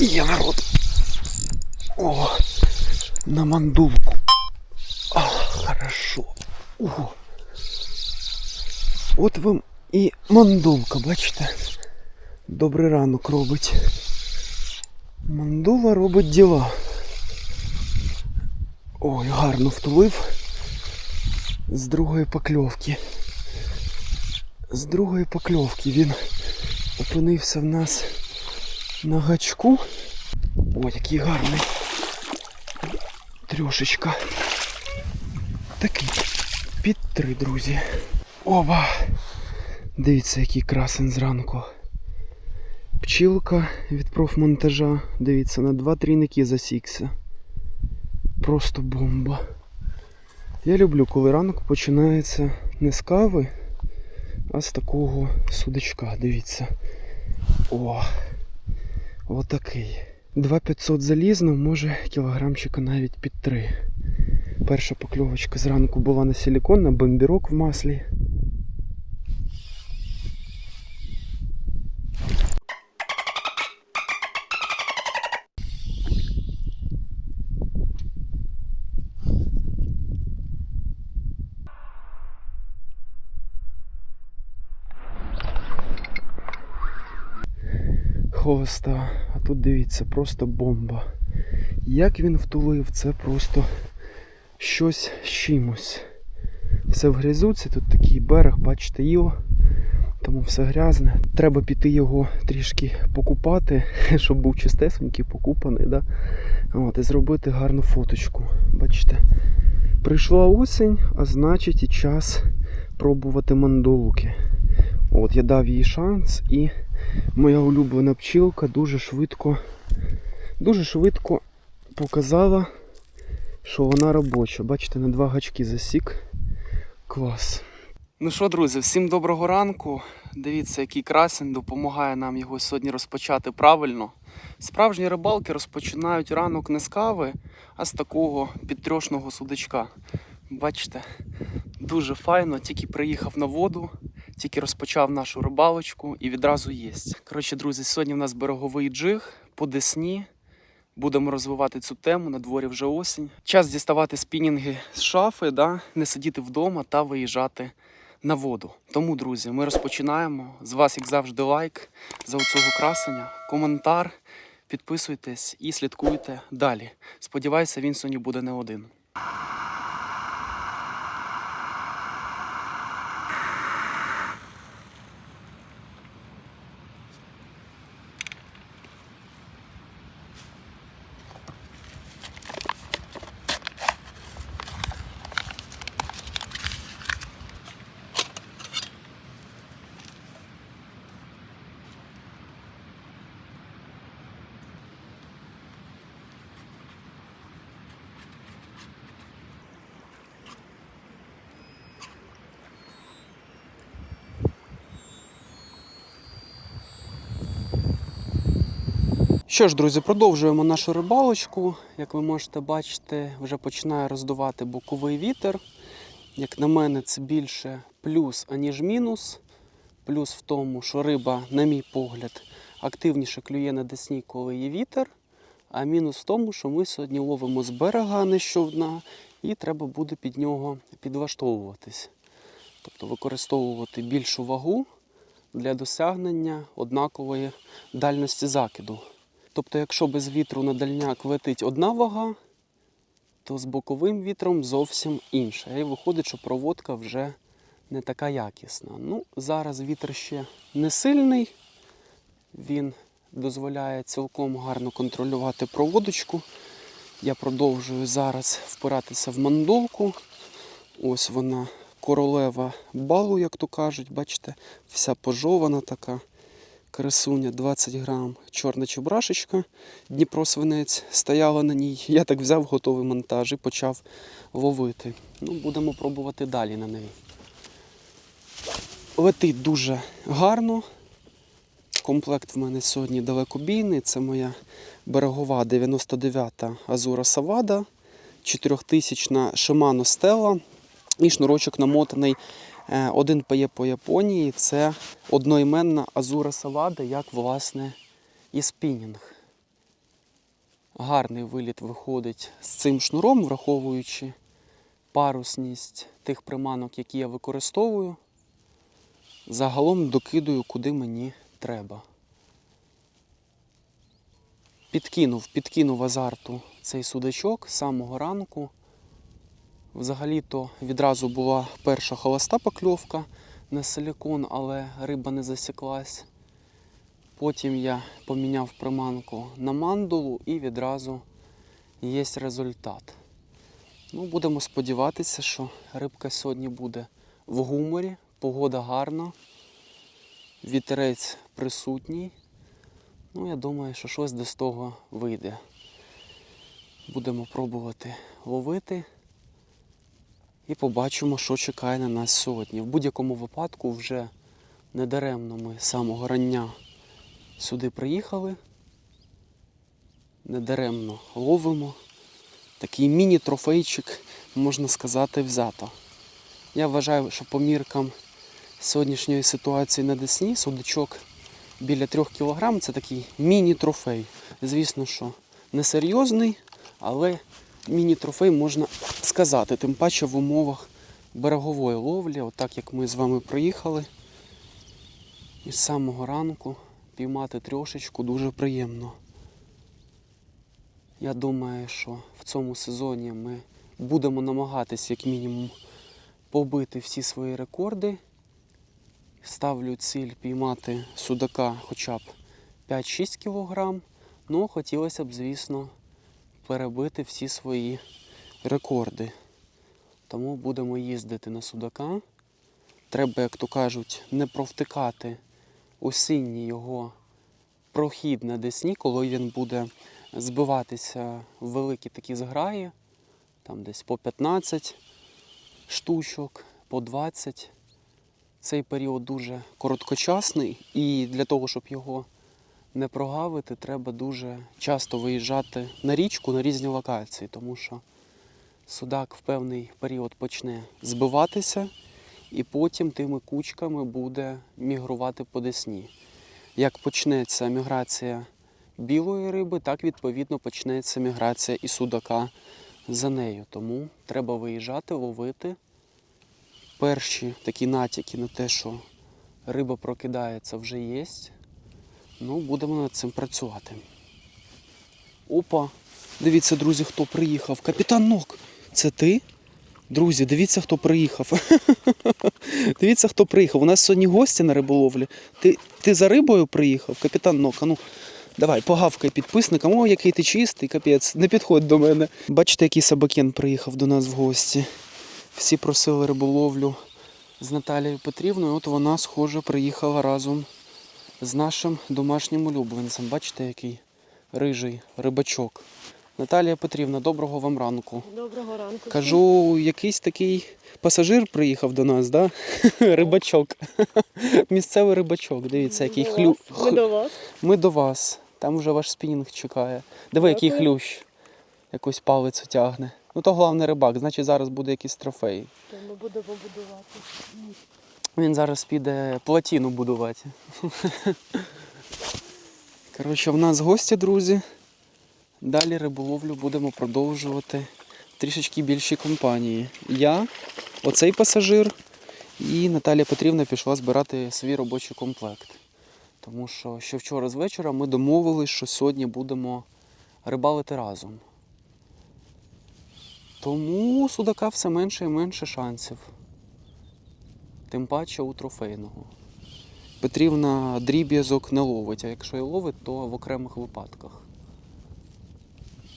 Є народ. О, на мандулку. А, хорошо. О. От вам і мандулка, бачите? Добрий ранок робить. Мандула робить діла. Ой, гарно втулив. З другої покльовки. З другої покльовки він опинився в нас на гачку. Ой, який гарний. Трьошечка. Такий під три, друзі. Оба! Дивіться, який красень зранку. Пчілка від профмонтажа. Дивіться, на два трійники засікся. Просто бомба. Я люблю, коли ранок починається не з кави, а з такого судачка. Дивіться. О! Отакий. 2500 залізно, може кілограмчика навіть під 3. Перша покльовочка зранку була на силікон, на бомбірок в маслі. Хвоста. А тут дивіться, просто бомба. Як він втулив, це просто щось з чимось. Все в грязуці, тут такий берег, бачите, його, тому все грязне. Треба піти його трішки покупати, щоб був чистесенький, покупаний, да? От, і зробити гарну фоточку. Бачите? Прийшла осінь, а значить і час пробувати мандулки. От, я дав їй шанс і моя улюблена пчілка дуже швидко, дуже швидко показала, що вона робоча. Бачите, на два гачки засік. Клас. Ну що, друзі, всім доброго ранку. Дивіться, який красень допомагає нам його сьогодні розпочати правильно. Справжні рибалки розпочинають ранок не з кави, а з такого підтрьошного судачка. Бачите, дуже файно, тільки приїхав на воду, тільки розпочав нашу рибалочку і відразу єсть. Коротше, друзі, сьогодні в нас береговий джиг по Десні. Будемо розвивати цю тему, на дворі вже осінь. Час діставати спінінги з шафи, да? не сидіти вдома та виїжджати на воду. Тому, друзі, ми розпочинаємо. З вас, як завжди, лайк за оцього красення, коментар. Підписуйтесь і слідкуйте далі. Сподіваюся, він сьогодні буде не один. Що ж, друзі, продовжуємо нашу рибалочку. Як ви можете бачити, вже починає роздувати боковий вітер. Як на мене, це більше плюс, аніж мінус. Плюс в тому, що риба, на мій погляд, активніше клює на десні, коли є вітер. А мінус в тому, що ми сьогодні ловимо з берега, а не з і треба буде під нього підлаштовуватись. Тобто використовувати більшу вагу для досягнення однакової дальності закиду. Тобто, якщо без вітру на дальняк летить одна вага, то з боковим вітром зовсім інша. І виходить, що проводка вже не така якісна. Ну, зараз вітер ще не сильний, він дозволяє цілком гарно контролювати проводочку. Я продовжую зараз впиратися в мандулку. Ось вона королева балу, як то кажуть, бачите, вся пожована така. Красуня 20 грам, чорна чебрашечка, Дніпро свинець стояла на ній. Я так взяв готовий монтаж і почав ловити. Ну, будемо пробувати далі на неї. Летить дуже гарно. Комплект в мене сьогодні далекобійний. Це моя берегова 99-та Азура Савада, 4000 Shimano Stella і шнурочок намотаний Один пає по Японії це одноіменна Азура Савада, як власне і спінінг. гарний виліт виходить з цим шнуром, враховуючи парусність тих приманок, які я використовую. Загалом докидую, куди мені треба. Підкинув, підкинув азарту цей судачок з самого ранку. Взагалі-то відразу була перша холоста покльовка на силікон, але риба не засіклась. Потім я поміняв приманку на мандулу і відразу є результат. Ну, будемо сподіватися, що рибка сьогодні буде в гуморі, погода гарна, вітерець присутній. Ну, я думаю, що щось десь з того вийде. Будемо пробувати ловити і побачимо, що чекає на нас сьогодні. В будь-якому випадку вже недаремно ми з самого рання сюди приїхали. Недаремно ловимо. Такий міні-трофейчик, можна сказати, взято. Я вважаю, що по міркам сьогоднішньої ситуації на Десні судачок біля 3 кг це такий міні-трофей. Звісно, що несерйозний, але міні-трофей можна сказати, тим паче в умовах берегової ловлі, отак як ми з вами приїхали. І з самого ранку піймати трьошечку дуже приємно. Я думаю, що в цьому сезоні ми будемо намагатися як мінімум побити всі свої рекорди. Ставлю ціль піймати судака хоча б 5-6 кг. Ну, хотілося б, звісно, перебити всі свої рекорди. Тому будемо їздити на судака. Треба, як то кажуть, не провтикати осінній його прохід на Десні, коли він буде збиватися в великі такі зграї, там десь по 15 штучок, по 20. Цей період дуже короткочасний, і для того, щоб його не прогавити, треба дуже часто виїжджати на річку на різні локації, тому що судак в певний період почне збиватися, і потім тими кучками буде мігрувати по десні. Як почнеться міграція білої риби, так відповідно почнеться міграція і судака за нею. Тому треба виїжджати, ловити. Перші такі натяки на те, що риба прокидається, вже є. Ну, будемо над цим працювати. Опа! Дивіться, друзі, хто приїхав. Капітан Нок, це ти? Друзі, дивіться, хто приїхав. дивіться, хто приїхав. У нас сьогодні гості на риболовлі. Ти, ти за рибою приїхав, капітан Нок? А ну, давай, погавкай підписникам. О, який ти чистий, капець, не підходь до мене. Бачите, який собакен приїхав до нас в гості. Всі просили риболовлю з Наталією Петрівною. От вона, схоже, приїхала разом з нашим домашнім улюбленцем. Бачите, який рижий рибачок. Наталія Петрівна, доброго вам ранку. Доброго ранку. Кажу, якийсь такий пасажир приїхав до нас, да? рибачок. Місцевий рибачок. Дивіться, який До хлю. Ми до вас. Ми до вас. Там вже ваш спінінг чекає. Диви, який хлющ. Якусь палицю тягне. Ну то головний рибак, значить зараз буде якийсь трофей. Ми будемо будувати. Він зараз піде плотіну будувати. Коротше, в нас гості, друзі. Далі риболовлю будемо продовжувати трішечки більшій компанії. Я, оцей пасажир, і Наталія Петрівна пішла збирати свій робочий комплект. Тому що ще вчора з вечора ми домовились, що сьогодні будемо рибалити разом. Тому судака все менше і менше шансів тим паче у трофейного. Петрівна дріб'язок не ловить, а якщо і ловить, то в окремих випадках.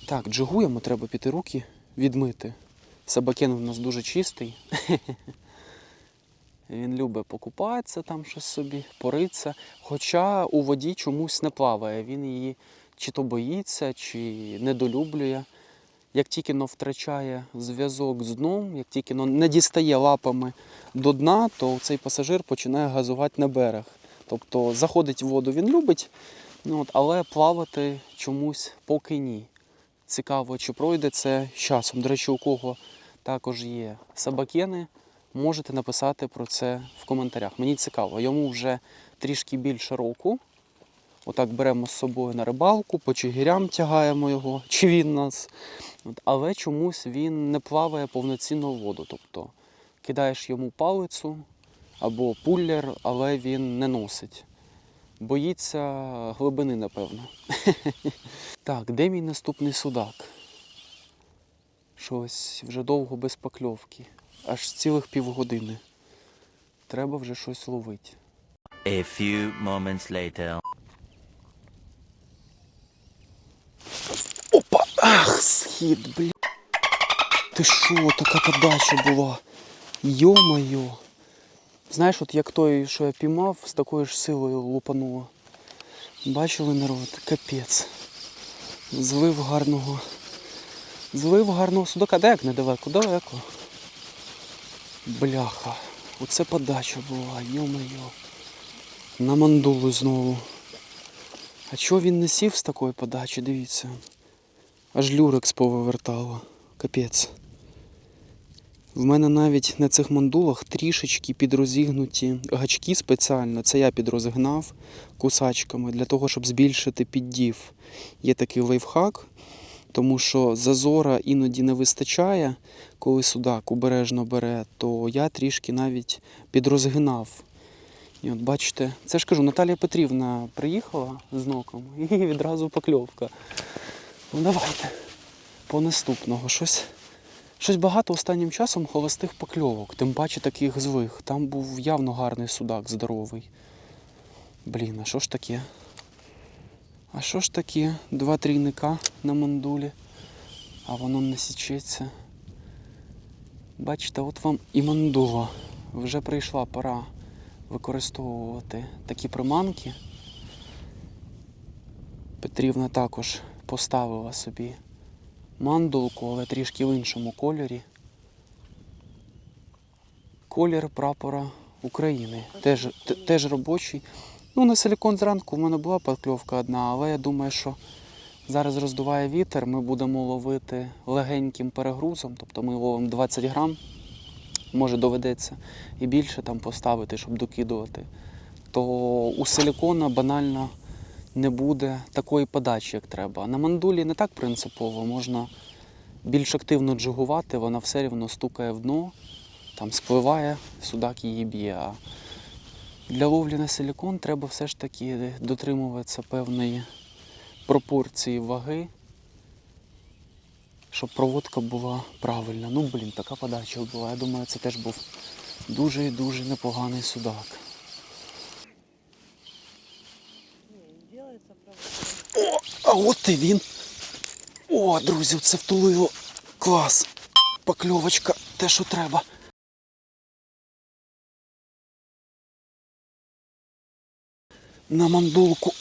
Так, джигуємо, треба піти руки відмити. Собакен у нас дуже чистий. Він любить покупатися там щось собі, поритися. Хоча у воді чомусь не плаває. Він її чи то боїться, чи недолюблює. Як тільки но втрачає зв'язок з дном, як тільки но не дістає лапами до дна, то цей пасажир починає газувати на берег. Тобто заходить в воду він любить, ну, от, але плавати чомусь поки ні. Цікаво, чи пройде це з часом. До речі, у кого також є собакени, можете написати про це в коментарях. Мені цікаво, йому вже трішки більше року, Отак беремо з собою на рибалку, по чигирям тягаємо його, чи він нас. Але чомусь він не плаває повноцінно в воду. Тобто кидаєш йому палицю або пуллер, але він не носить. Боїться глибини, напевно. Так, де мій наступний судак? Щось вже довго без покльовки. Аж цілих півгодини. Треба вже щось ловити. A few moments later. Опа! Ах, схід, бля. Ти що, така подача була? Йо-моє. Знаєш, от як той, що я піймав, з такою ж силою лупануло. Бачили народ? Капець. Злив гарного. Злив гарного судака. Де як недалеко, далеко. Бляха. Оце подача була, йо-моє. На мандулу знову. А чого він не сів з такої подачі, дивіться. Аж люрекс повивертало. Капець. В мене навіть на цих мандулах трішечки підрозігнуті гачки спеціально. Це я підрозгнав кусачками для того, щоб збільшити піддів. Є такий лайфхак, тому що зазора іноді не вистачає, коли судак обережно бере, то я трішки навіть підрозгинав. І от бачите, це ж кажу, Наталія Петрівна приїхала з ноком і відразу покльовка. Ну давайте. По наступного. Щось, щось багато останнім часом холостих покльовок, тим паче таких злих. Там був явно гарний судак, здоровий. Блін, а що ж таке? А що ж таке? Два трійника на мандулі, а воно не січеться. Бачите, от вам і мандула. Вже прийшла пора використовувати такі приманки. Петрівна також поставила собі мандулку, але трішки в іншому кольорі. Колір прапора України. Теж, теж робочий. Ну, на силікон зранку в мене була покльовка одна, але я думаю, що зараз роздуває вітер, ми будемо ловити легеньким перегрузом, тобто ми ловимо 20 грам, може доведеться і більше там поставити, щоб докидувати. То у силікона банально не буде такої подачі, як треба. На мандулі не так принципово, можна більш активно джигувати, вона все рівно стукає в дно, там спливає, судак її б'є. А для ловлі на силікон треба все ж таки дотримуватися певної пропорції ваги, щоб проводка була правильна. Ну, блін, така подача була. Я думаю, це теж був дуже і дуже непоганий судак. А от і він. О, друзі, це втулило. Клас. Покльовочка, те, що треба. На мандулку.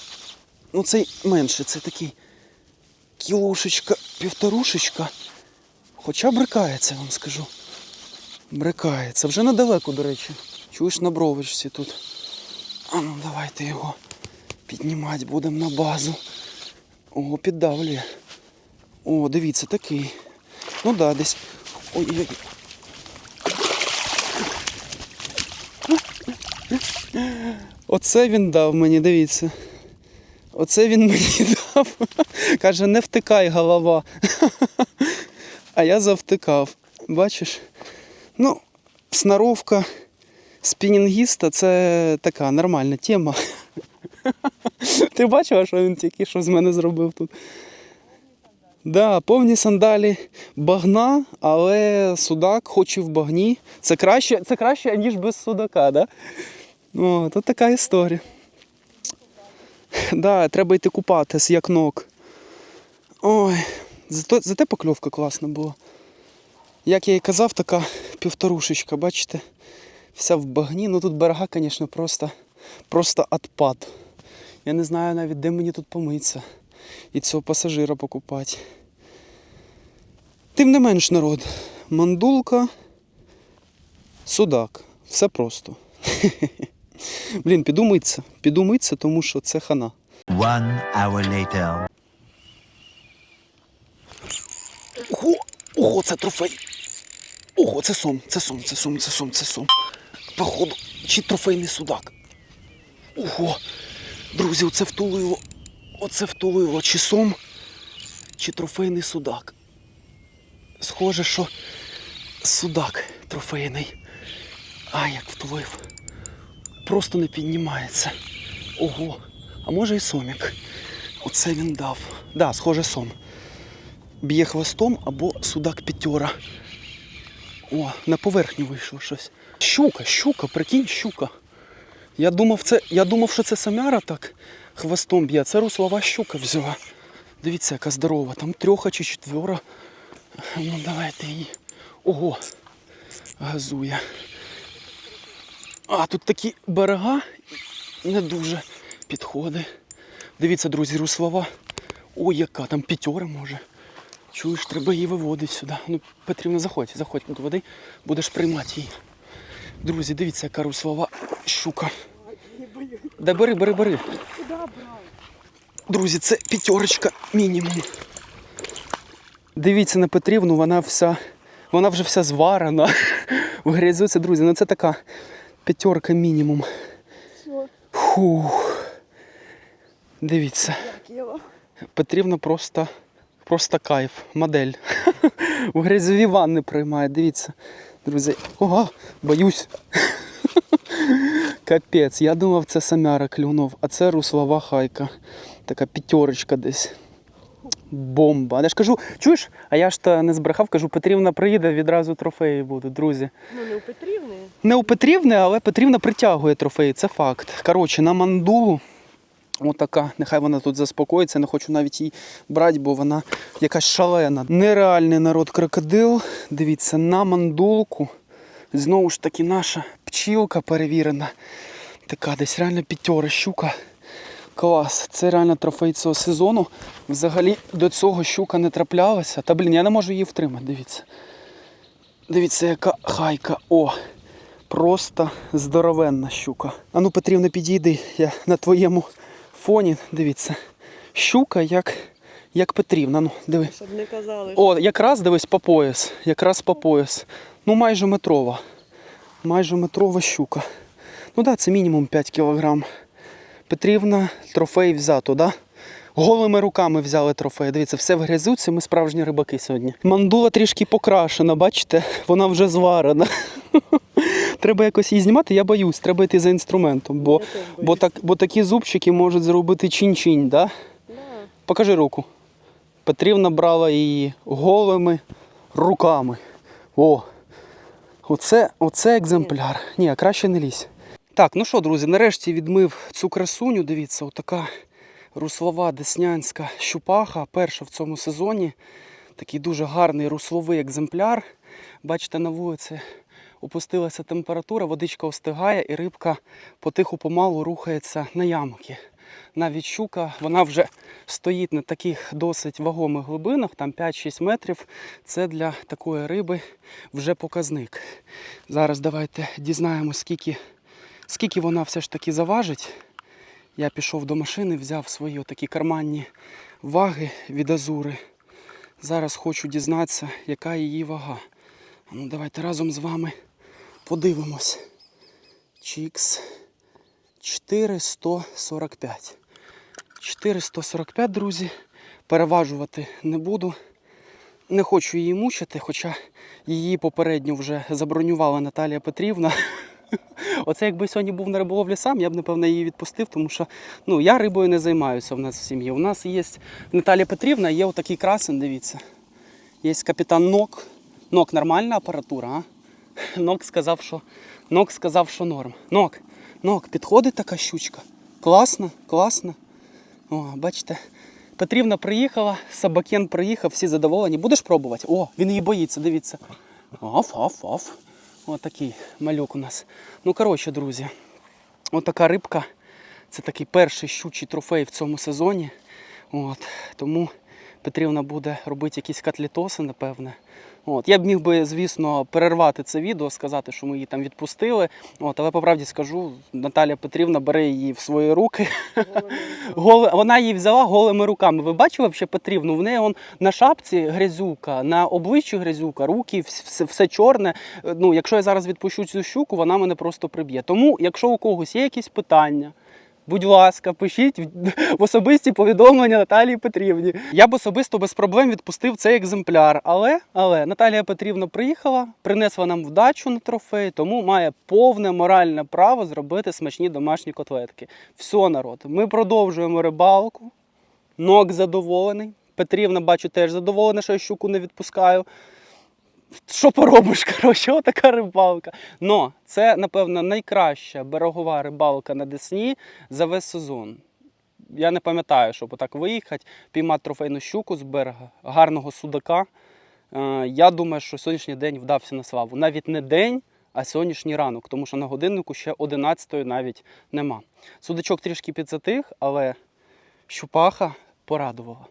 Ну цей менше, це такий кілошечка, півторушечка. Хоча брикається, вам скажу. Брикається. Вже недалеко, до речі. Чуєш на бровичці тут. А ну давайте його піднімати будемо на базу. О, піддавлює. О, дивіться, такий. Ну да, десь. Ой-ой. Оце він дав мені, дивіться. Оце він мені дав. Каже, не втикай голова. А я завтикав. Бачиш? Ну, сноровка спінінгіста це така нормальна тема. Ти бачила, що він тільки що з мене зробив тут? Да, повні сандалі багна, але судак, хоч і в багні. Це краще, це краще, ніж без судака, да? О, то така історія. Да, треба йти купатись, як ног. Ой, зато, зате покльовка класна була. Як я і казав, така півторушечка, бачите? Вся в багні. Ну тут берега, звісно, просто, просто отпад. Я не знаю навіть, де мені тут помитися і цього пасажира покупати. Тим не менш, народ, мандулка, судак. Все просто. Блін, піду митися. Піду митися, тому що це хана. One hour later. Ого, ого, це трофей. Ого, це сом, це сом, це сом, це сом, це сом. Походу, чи трофейний судак. Ого, Друзі, оце втулило. Оце втулило. Чи сом, чи трофейний судак. Схоже, що судак трофейний. А, як втулив. Просто не піднімається. Ого. А може і сомік. Оце він дав. Да, схоже сом. Б'є хвостом або судак п'ятьора. О, на поверхню вийшло щось. Щука, щука, прикинь, щука. Я думав, це, я думав, що це самяра так хвостом б'є. Це руслова щука взяла. Дивіться, яка здорова. Там трьоха чи четвера. Ну, давайте її. Ого. Газує. А, тут такі берега не дуже підходить. Дивіться, друзі, руслова. Ой, яка там п'ятьора може. Чуєш, треба її виводити сюди. Ну, Петрівна, заходь, заходь до води, будеш приймати її. Друзі, дивіться, яка руслова щука. Да бери, бери, бери. Друзі, це п'ятерочка мінімум. Дивіться на Петрівну, вона вся, вона вже вся зварена. В грязюці, друзі, ну це така п'ятерка мінімум. Фух. Дивіться. Петрівна просто, просто кайф, модель. В грязьові ванни приймає, дивіться. Друзі, ого, боюсь. Капець, я думав, це самяра клюнув, а це руслова хайка. Така п'ятерочка десь. Бомба. Я ж кажу, чуєш, а я ж то не збрехав, кажу, Петрівна приїде, відразу трофеї будуть, друзі. Ну, не у Петрівни. Не у Петрівни, але Петрівна притягує трофеї, це факт. Коротше, на мандулу. Отака, нехай вона тут заспокоїться, не хочу навіть її брати, бо вона якась шалена. Нереальний народ крокодил. Дивіться, на мандулку. Знову ж таки, наша пчілка перевірена. Така десь реально п'ятьора щука. Клас, це реально трофей цього сезону. Взагалі до цього щука не траплялася. Та блін, я не можу її втримати, дивіться. Дивіться, яка хайка. О! Просто здоровенна щука. Ану, Петрівна, підійди. Я на твоєму фоні, дивіться. Щука як, як Петрівна. Ну, диви. Щоб не казали. О, якраз дивись по пояс. Якраз по пояс. Ну, майже метрова. Майже метрова щука. Ну так, да, це мінімум 5 кілограм. Петрівна трофей взято, да? Голими руками взяли трофей. Дивіться, все в грязюці, ми справжні рибаки сьогодні. Мандула трішки покрашена, бачите, вона вже зварена. Треба якось її знімати, я боюсь, треба йти за інструментом, бо, бо, так, бо такі зубчики можуть зробити чин-чинь, да? Да. Покажи руку. Петрівна брала її голими руками. О! Оце, оце екземпляр. Ні, краще не лізь. Так, ну що, друзі, нарешті відмив цю красуню. Дивіться, отака руслова деснянська щупаха, перша в цьому сезоні. Такий дуже гарний русловий екземпляр. Бачите, на вулиці опустилася температура, водичка остигає і рибка потиху помалу рухається на ямки. Навіть щука, вона вже стоїть на таких досить вагомих глибинах, там 5-6 метрів. Це для такої риби вже показник. Зараз давайте дізнаємось, скільки, скільки вона все ж таки заважить. Я пішов до машини, взяв свої такі карманні ваги від азури. Зараз хочу дізнатися, яка її вага. Ну, давайте разом з вами подивимось. Чікс. 445. 445, друзі. Переважувати не буду. Не хочу її мучити, хоча її попередньо вже забронювала Наталія Петрівна. Оце якби сьогодні був на риболовлі сам, я б напевно її відпустив, тому що ну, я рибою не займаюся в нас в сім'ї. У нас є Наталія Петрівна, є отакий красен, дивіться. Є капітан Нок. Нок нормальна апаратура, а? Нок сказав, що Нок сказав, що норм. Нок, Нок, підходить така щучка. Класно, класно. О, бачите, Петрівна приїхала, Сабакен приїхав, всі задоволені. Будеш пробувати? О, він її боїться, дивіться. Аф, аф, аф. О, такий малюк у нас. Ну, коротше, друзі, отака рибка. Це такий перший щучий трофей в цьому сезоні. От, тому Петрівна буде робити якісь котлітоси, напевне. От, я б міг би, звісно, перервати це відео, сказати, що ми її там відпустили. От, але по правді скажу, Наталія Петрівна бере її в свої руки. Голе, вона її взяла голими руками. Ви бачили взагалі Петрівну? В неї он на шапці грязюка, на обличчі грязюка, руки, все, все чорне. Е, Ну, якщо я зараз відпущу цю щуку, вона мене просто приб'є. Тому, якщо у когось є якісь питання, Будь ласка, пишіть в особисті повідомлення Наталії Петрівні. Я б особисто без проблем відпустив цей екземпляр. Але, але Наталія Петрівна приїхала, принесла нам вдачу на трофей, тому має повне моральне право зробити смачні домашні котлетки. Все, народ, ми продовжуємо рибалку. Нок задоволений. Петрівна, бачу, теж задоволена, що я щуку не відпускаю. Що поробиш, коротше, отака рибалка. Но це, напевно, найкраща берегова рибалка на Десні за весь сезон. Я не пам'ятаю, щоб отак виїхати, піймати трофейну щуку з берега, гарного судака. Е, Я думаю, що сьогоднішній день вдався на славу. Навіть не день, а сьогоднішній ранок, тому що на годиннику ще 11-ї навіть нема. Судачок трішки підзатих, але щупаха порадувала.